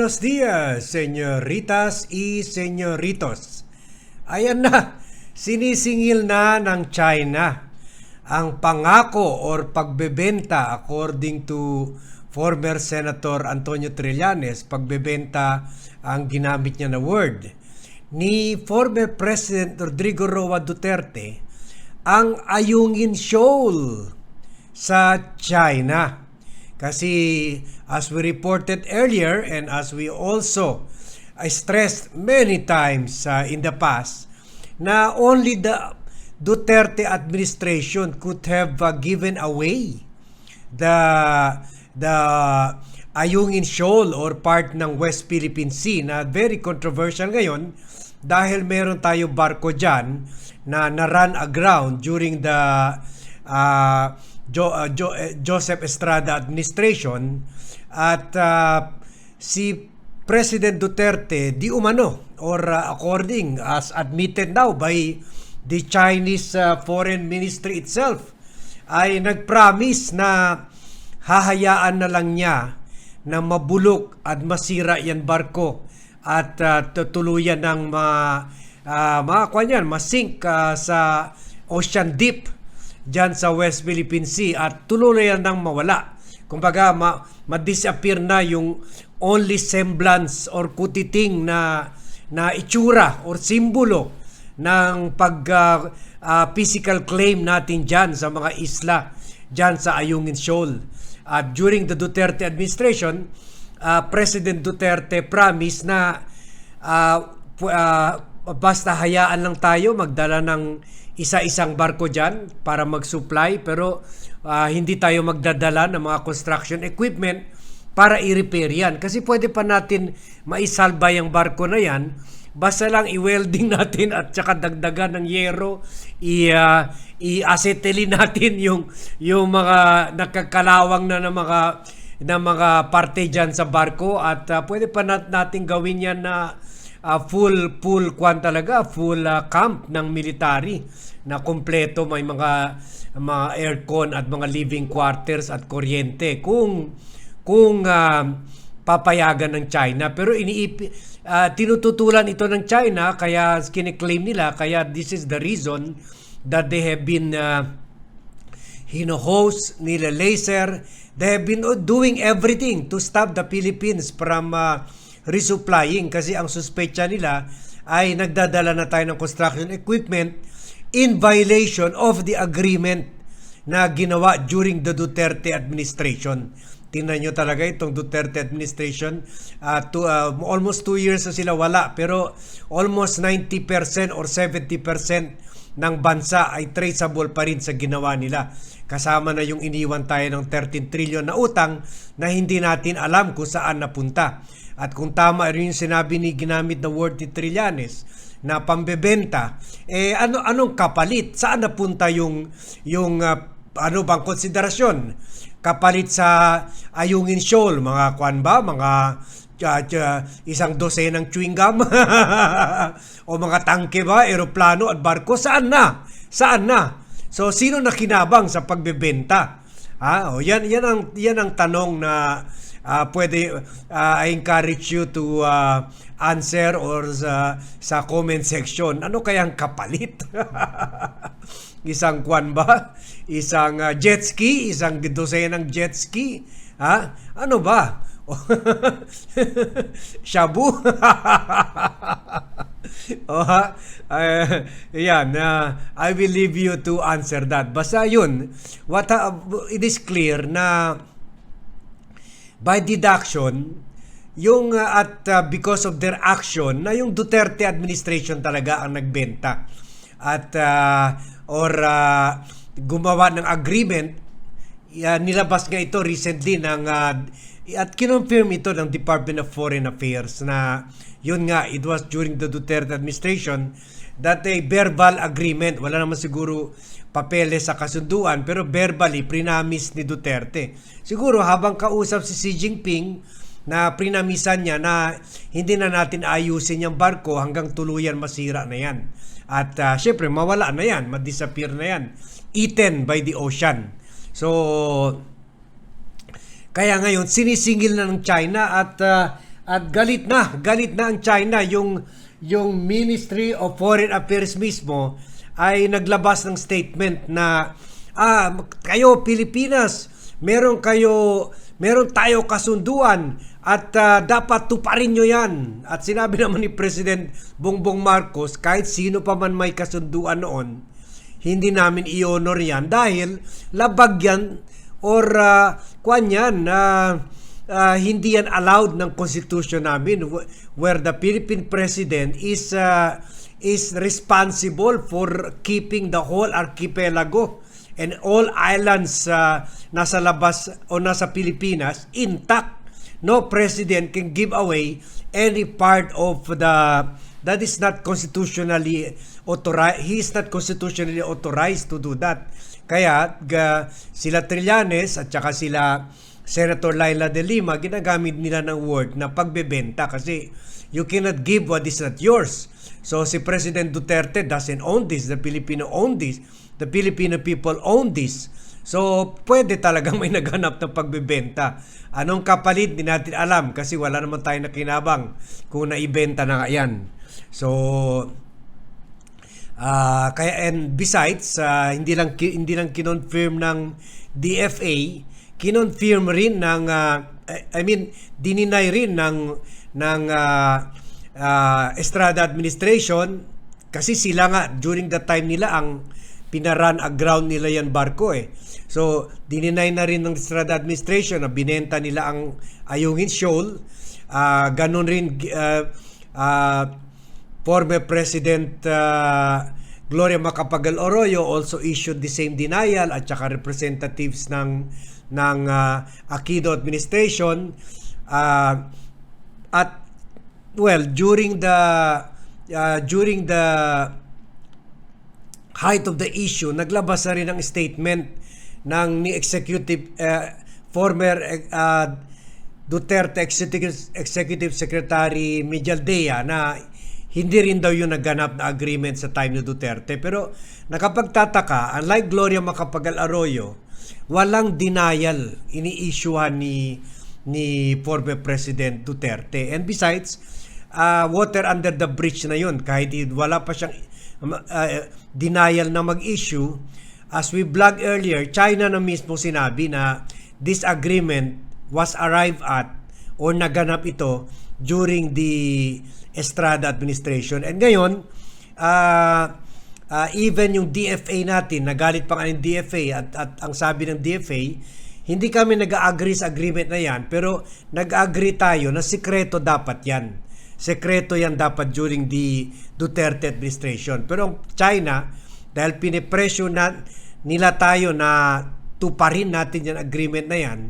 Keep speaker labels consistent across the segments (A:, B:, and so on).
A: Buenos dias, señoritas y señoritos. Ayan na, sinisingil na ng China ang pangako or pagbebenta according to former Senator Antonio Trillanes, pagbebenta ang ginamit niya na word ni former President Rodrigo Roa Duterte ang Ayungin Shoal sa China. Kasi as we reported earlier and as we also I stressed many times uh, in the past na only the Duterte administration could have uh, given away the the Ayungin Shoal or part ng West Philippine Sea na very controversial ngayon dahil meron tayo barko dyan na na-run aground during the uh, jo, uh, jo, uh, Joseph Estrada administration at uh, si President Duterte di umano or uh, according as admitted now by the Chinese uh, Foreign Ministry itself ay nagpromise na hahayaan na lang niya na mabulok at masira yan barko at uh, tutuluyan ng ma uh, mga kwan yan, masink uh, sa ocean deep dyan sa West Philippine Sea at tuluyan ng mawala. Kumbaga, ma- ma-disappear na yung only semblance or kutiting na na itsura or simbolo ng pag uh, uh, physical claim natin dyan sa mga isla dyan sa Ayungin Shoal. At during the Duterte administration, uh, President Duterte promised na uh, uh, basta hayaan lang tayo magdala ng isa-isang barko dyan para mag-supply pero uh, hindi tayo magdadala ng mga construction equipment para i-repair yan. Kasi pwede pa natin maisalba yung barko na yan basta lang i-welding natin at saka dagdagan ng yero i uh, i-acetylene natin yung yung mga nakakalawang na ng mga na mga parte diyan sa barko at uh, pwede pa nat natin gawin yan na uh, full full kwan talaga full uh, camp ng military na kompleto may mga mga aircon at mga living quarters at kuryente kung kung uh, papayagan ng China. Pero iniip uh, tinututulan ito ng China kaya kiniklaim nila kaya this is the reason that they have been uh, hino-host nila laser. They have been doing everything to stop the Philippines from uh, resupplying kasi ang suspecha nila ay nagdadala na tayo ng construction equipment in violation of the agreement na ginawa during the Duterte administration. Tingnan nyo talaga itong Duterte administration. Uh, to, uh, almost 2 years na sila wala pero almost 90% or 70% ng bansa ay traceable pa rin sa ginawa nila. Kasama na yung iniwan tayo ng 13 trillion na utang na hindi natin alam kung saan napunta. At kung tama rin yung sinabi ni ginamit na word ni Trillanes, na pambebenta eh ano anong kapalit? Saan napunta yung yung uh, ano bang konsiderasyon? Kapalit sa Ayungin Shoal mga kwan ba? Mga uh, uh, isang dosenang chewing gum? O mga tangke ba? Eroplano at barko? Saan na? Saan na? So sino nakinabang sa pagbebenta? Ah o yan yan ang yan ang tanong na uh, pwede uh, I encourage you to uh, answer or sa, sa comment section. Ano kayang kapalit? isang kwan ba? Isang uh, jet ski? Isang dosenang jet ski? Ha? Ano ba? Shabu? oh, ha? Uh, yan, uh, I will leave you to answer that. Basta yun, what, uh, it is clear na by deduction, yung uh, at uh, because of their action na yung Duterte administration talaga ang nagbenta. At uh, or uh, gumawa ng agreement uh, nilabas nga ito recently ng uh, at kinonfirm ito ng Department of Foreign Affairs na yun nga it was during the Duterte administration that a verbal agreement wala naman siguro papeles sa kasunduan pero verbally prinamis ni Duterte siguro habang kausap si Xi Jinping na prinamisan niya na hindi na natin ayusin yung barko hanggang tuluyan masira na yan. At uh, syempre mawala na yan, ma-disappear na yan. Eaten by the ocean. So, kaya ngayon sinisingil na ng China at uh, At galit na, galit na ang China. Yung, yung Ministry of Foreign Affairs mismo ay naglabas ng statement na ah, kayo Pilipinas, meron kayo, meron tayo kasunduan at ah, dapat tuparin nyo yan. At sinabi naman ni President Bongbong Marcos, kahit sino pa man may kasunduan noon, hindi namin i-honor yan dahil labag yan or uh, kwan yan na uh, hindi yan allowed ng constitution namin. Wh- where the Philippine president is uh, is responsible for keeping the whole archipelago and all islands uh, nasa labas o nasa Pilipinas intact. No president can give away any part of the that is not constitutionally authorized he is not constitutionally authorized to do that. Kaya ga, sila Trillanes at saka sila Senator Laila de Lima ginagamit nila ng word na pagbebenta kasi you cannot give what is not yours so si President Duterte doesn't own this the Filipino own this the Filipino people own this So, pwede talagang may naghanap ng pagbebenta. Anong kapalit, di natin alam kasi wala naman tayo nakinabang kung naibenta na yan. So, ah kaya and besides, ah, hindi lang hindi lang kinonfirm ng DFA, kinonfirm rin ng ah, I- mean, dininay rin ng ng ah, ah, Estrada administration kasi sila nga during the time nila ang pinaran aground nila yan barko eh. So, dininay na rin ng Estrada administration na binenta nila ang Ayungin Shoal. Ah, ganun rin ah, ah, former President ah, Gloria Macapagal Arroyo also issued the same denial at saka representatives ng ng ah, Aquino administration Ah, at well during the ah, during the height of the issue, naglabas na rin ng statement ng ni executive uh, former uh, Duterte executive, executive secretary Mijaldea na hindi rin daw yung nagganap na agreement sa time ni Duterte. Pero nakapagtataka unlike Gloria Macapagal Arroyo walang denial ini-issuehan ni ni former President Duterte and besides uh, water under the bridge na yun kahit wala pa siyang uh, denial na mag-issue, as we blog earlier, China na mismo sinabi na this agreement was arrived at or naganap ito during the Estrada administration. And ngayon, uh, uh, even yung DFA natin, nagalit pa nga yung DFA at, at ang sabi ng DFA, hindi kami nag-agree sa agreement na yan, pero nag-agree tayo na sikreto dapat yan sekreto yan dapat during the Duterte administration. Pero ang China, dahil pinipresyo na nila tayo na tuparin natin yung agreement na yan,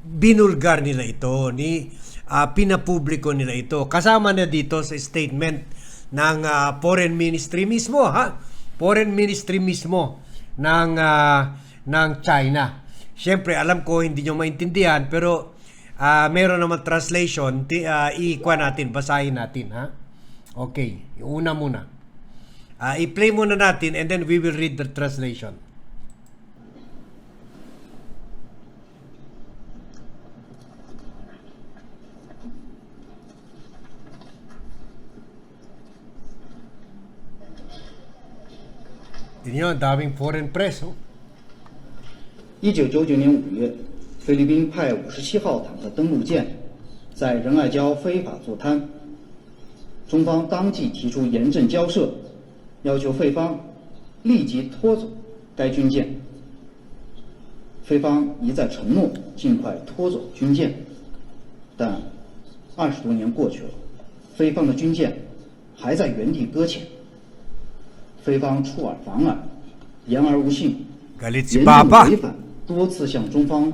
A: binulgar nila ito, ni uh, pinapubliko nila ito. Kasama na dito sa statement ng uh, Foreign Ministry mismo, ha? Foreign Ministry mismo ng uh, ng China. Siyempre, alam ko hindi nyo maintindihan, pero uh, meron naman translation, ti, uh, i-kwa natin, basahin natin, ha? Okay, una muna. Uh, i-play muna natin and then we will read the translation. 'Yun yun, daming foreign press, oh.
B: 一九九九年五月，菲律宾派五十七号坦克登陆舰在仁爱礁非法坐滩，中方当即提出严正交涉，要求菲方立即拖走该军舰。菲方一再承诺尽快拖走军舰，但二十多年过去了，菲方的军舰还在原地搁浅，菲方出尔反尔，言而无信，
A: Galit si
B: 严
A: Papa.
B: 重违反多次向中方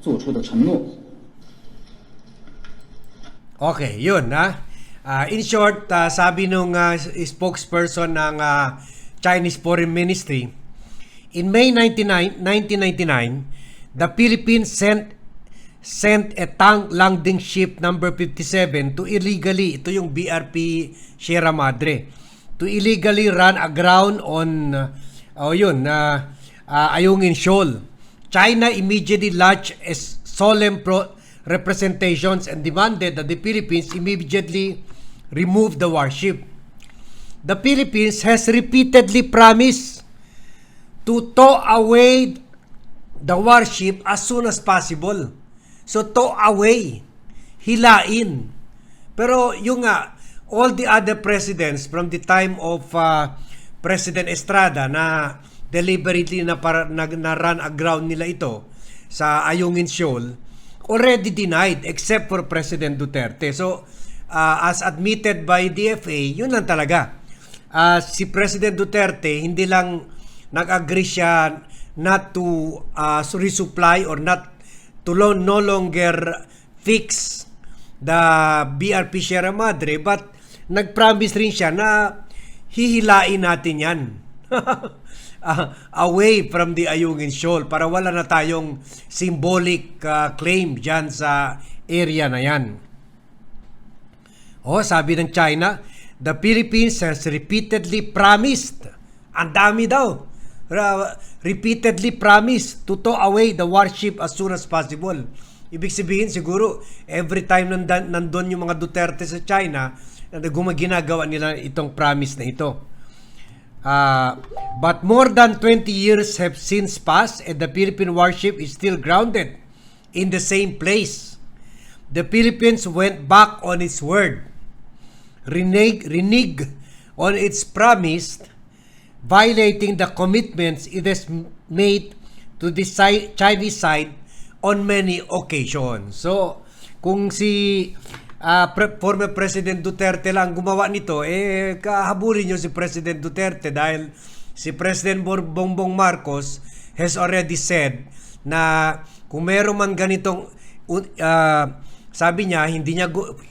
B: 做出的承诺。
A: Okay, yun ha. Ah, in short, ah, sabi nung ah, spokesperson ng ah, Chinese Foreign Ministry, in May 99, 1999, the Philippines sent sent a tank landing ship number 57 to illegally, ito yung BRP Sierra Madre, to illegally run aground on, uh, oh yun, na uh, Ayungin Shoal. China immediately launched a solemn pro- representations and demanded that the Philippines immediately remove the warship. The Philippines has repeatedly promised to tow away the warship as soon as possible. So tow away, hilain. Pero yung nga, all the other presidents from the time of uh, President Estrada na deliberately na, para, na, na run aground nila ito sa Ayungin Shoal, already denied except for President Duterte. So, uh, as admitted by DFA, yun lang talaga. Uh, si President Duterte, hindi lang nag-agree siya not to uh, resupply or not to no longer fix the BRP Sierra Madre but nag-promise rin siya na hihilain natin yan Ah, away from the Ayungin Shoal para wala na tayong symbolic uh, claim dyan sa area na yan. Oh, sabi ng China, the Philippines has repeatedly promised, ang dami daw, repeatedly promised to tow away the warship as soon as possible. Ibig sabihin siguro, every time nandan, nandun yung mga Duterte sa China, na gumaginagawa nila itong promise na ito. Uh, but more than 20 years have since passed and the Philippine warship is still grounded in the same place. The Philippines went back on its word, renege, renege on its promise, violating the commitments it has made to the Chinese side on many occasions. So, kung si ah, pre- former President Duterte lang gumawa nito, eh kahabulin nyo si President Duterte dahil si President Bongbong Marcos has already said na kung meron man ganitong ah, sabi niya hindi niya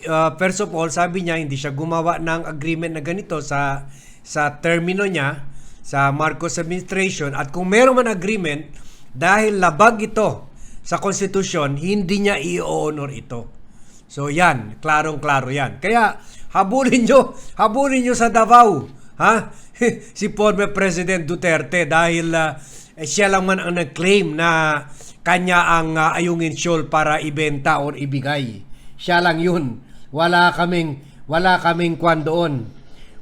A: ah, first of all sabi niya hindi siya gumawa ng agreement na ganito sa sa termino niya sa Marcos administration at kung meron man agreement dahil labag ito sa konstitusyon hindi niya i-honor ito. So yan, klarong-klaro yan. Kaya habulin nyo, habulin nyo sa Davao. Ha? si former President Duterte dahil ah, eh, siya lang man ang nag-claim na kanya ang ah, ayungin shoal para ibenta or ibigay. Siya lang yun. Wala kaming, wala kaming kwan doon.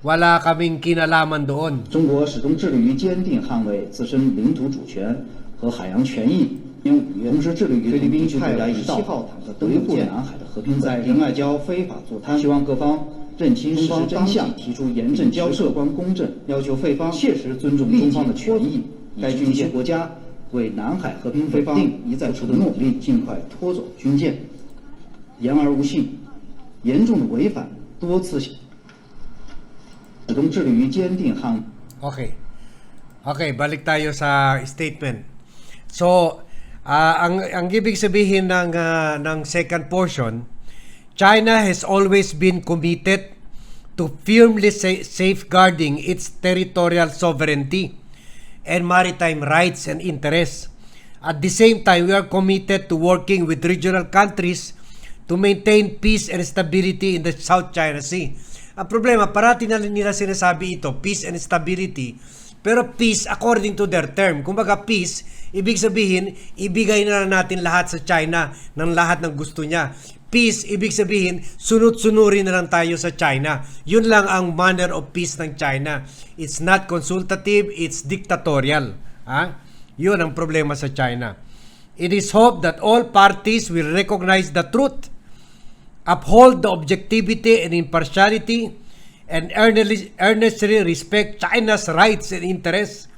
A: Wala kaming kinalaman doon.
B: 中国始终致力于坚定捍卫自身领土主权和海洋权益。 因五月，同时致力于菲律宾派来十七号坦克登陆舰南海的和平在仁爱礁非法坐滩，希望各方认清事实真相，提出严正交涉、观公正，要求菲方切实尊重中方的权益。该军舰国家为南海和平稳定一再付出的努力，尽快拖走军舰，言而无信，严重的违反多次始终致力于坚定捍。
A: Okay. Okay, balik tayo sa statement. So, ah, ang ang ibig sabihin ng ah, ng second portion, China has always been committed to firmly sa- safeguarding its territorial sovereignty and maritime rights and interests. At the same time, we are committed to working with regional countries to maintain peace and stability in the South China Sea. Ang problema, parati na nila sinasabi ito, peace and stability. Pero peace according to their term. Kumbaga peace, ibig sabihin, ibigay na natin lahat sa China ng lahat ng gusto niya. Peace, ibig sabihin, sunod-sunurin na lang tayo sa China. Yun lang ang manner of peace ng China. It's not consultative, it's dictatorial. Ha? Yun ang problema sa China. It is hoped that all parties will recognize the truth, uphold the objectivity and impartiality, and earnestly, respect China's rights and interests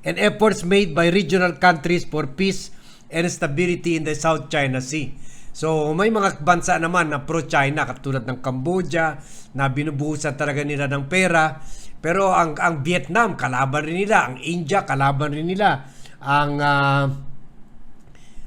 A: and efforts made by regional countries for peace and stability in the South China Sea. So may mga bansa naman na pro-China katulad ng Cambodia na binubuhusan talaga nila ng pera. Pero ang ang Vietnam kalaban rin nila, ang India kalaban rin nila, ang ah,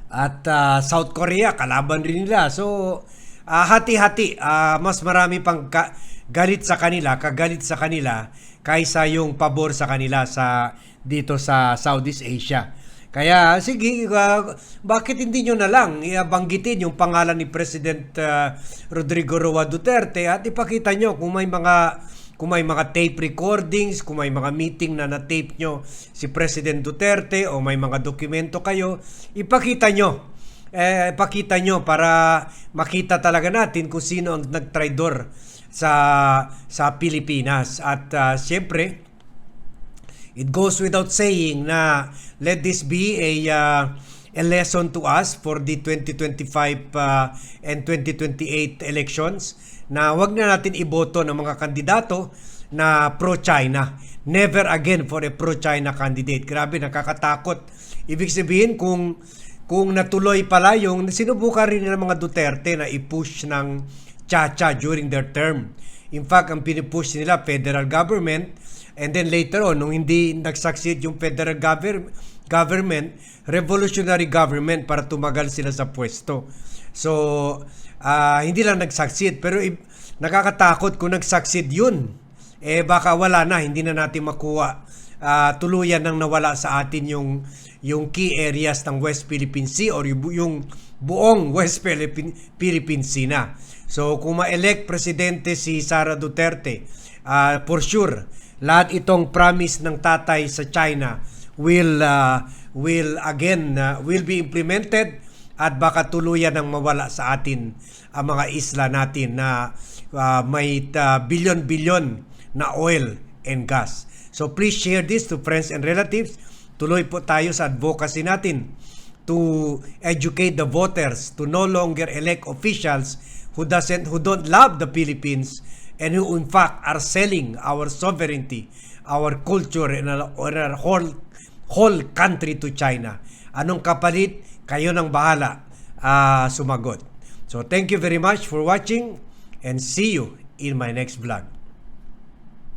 A: at ah, South Korea kalaban rin nila. So ah, hati-hati, Ah, mas marami pang ka- galit sa kanila, kagalit sa kanila kaysa yung pabor sa kanila sa dito sa Southeast Asia. Kaya sige, ah, bakit hindi nyo na lang iabanggitin yung pangalan ni President ah, Rodrigo Roa Duterte at ipakita nyo kung may mga kung may mga tape recordings, kung may mga meeting na na-tape nyo si President Duterte o may mga dokumento kayo, ipakita nyo eh, pakita nyo para makita talaga natin kung sino ang nagtraidor sa sa Pilipinas. At ah, siyempre, it goes without saying na let this be a uh, a lesson to us for the 2025 uh, and 2028 elections na wag na natin iboto ng mga kandidato na pro-China. Never again for a pro-China candidate. Grabe, nakakatakot. Ibig sabihin kung kung natuloy pala yung sinubukan rin ng mga Duterte na i-push ng Chacha during their term. In fact, ang pinipush nila federal government and then later on nung hindi nagsucceed yung federal gover- government, revolutionary government para tumagal sila sa pwesto. So, ah, hindi lang nagsucceed pero i- nakakatakot kung nagsucceed yun. Eh baka wala na, hindi na natin makuha ah, tuluyan nang nawala sa atin yung yung key areas ng West Philippine Sea or yung buong West Philippine, Philippine Sea na. So kung ma-elect presidente si Sara Duterte, ah, for sure, lahat itong promise ng tatay sa China will ah, will again ah, will be implemented at baka tuluyan ng mawala sa atin ang mga isla natin na ah, may ah, bilyon-bilyon na oil and gas. So please share this to friends and relatives. Tuloy po tayo sa advocacy natin to educate the voters to no longer elect officials who doesn't who don't love the Philippines and who in fact are selling our sovereignty, our culture and our, whole whole country to China. Anong kapalit? Kayo nang bahala ah, sumagot. So thank you very much for watching and see you in my next vlog.